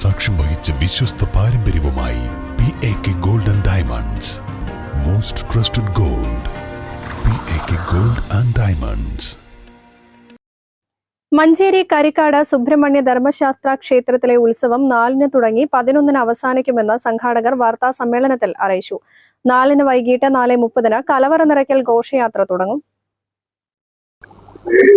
സാക്ഷ്യം വഹിച്ച വിശ്വസ്ത പാരമ്പര്യവുമായി P A K gold and diamonds most trusted gold P A K gold and diamonds Manjeri Karikkad Subrahmanya Dharmashastra ക്ഷേത്രത്തിലെ ഉത്സവം നാലിന് തുടങ്ങി പതിനൊന്നിന് അവസാനിക്കുമെന്ന് സംഘാടകർ വാർത്താ സമ്മേളനത്തിൽ അറിയിച്ചു. നാലിന് വൈകിട്ട് നാല് മുപ്പതിന് കലവറ നിറയ്ക്കൽ ഘോഷയാത്ര തുടങ്ങും. ഏഴ്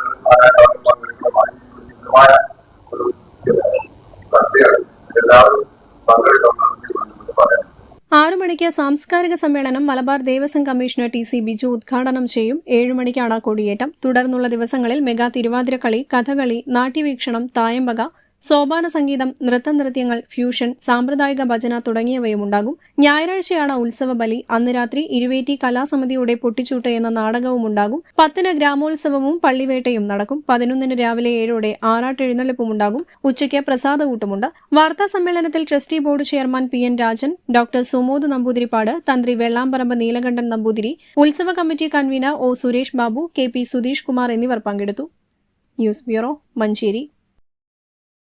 ആറു മണിക്ക് സാംസ്കാരിക സമ്മേളനം Malabar Devaswom commissioner T C Biju ഉദ്ഘാടനം ചെയ്യും. ഏഴു മണിക്കാണ് കൊടിയേറ്റം. തുടർന്നുള്ള ദിവസങ്ങളിൽ മെഗാ തിരുവാതിരക്കളി കഥകളി നാട്യവീക്ഷണം തായമ്പക സോപാന സംഗീതം നൃത്തനൃത്യങ്ങൾ ഫ്യൂഷൻ സാമ്പ്രദായിക ഭജന തുടങ്ങിയവയും ഉണ്ടാകും ഞായറാഴ്ചയാണ് ഉത്സവ ബലി അന്ന് രാത്രി ഇരുവേറ്റി കലാസമിതിയുടെ പൊട്ടിച്ചൂട്ട് എന്ന നാടകവും ഉണ്ടാകും. പത്തിന് ഗ്രാമോത്സവവും പള്ളിവേട്ടയും നടക്കും. പതിനൊന്നിന് രാവിലെ ഏഴോടെ ആറാട്ട് എഴുന്നള്ളിപ്പും ഉണ്ടാകും ഉച്ചയ്ക്ക് പ്രസാദകൂട്ടുമുണ്ട് വാർത്താ സമ്മേളനത്തിൽ trustee board chairman P N Rajan doctor Sumod Namboothiripad തന്ത്രി വെള്ളാമ്പറമ്പ് നീലകണ്ഠൻ നമ്പൂതിരി ഉത്സവ committee convener O Suresh Babu K P Sudheesh Kumar എന്നിവർ പങ്കെടുത്തു. News bureau Manjeri.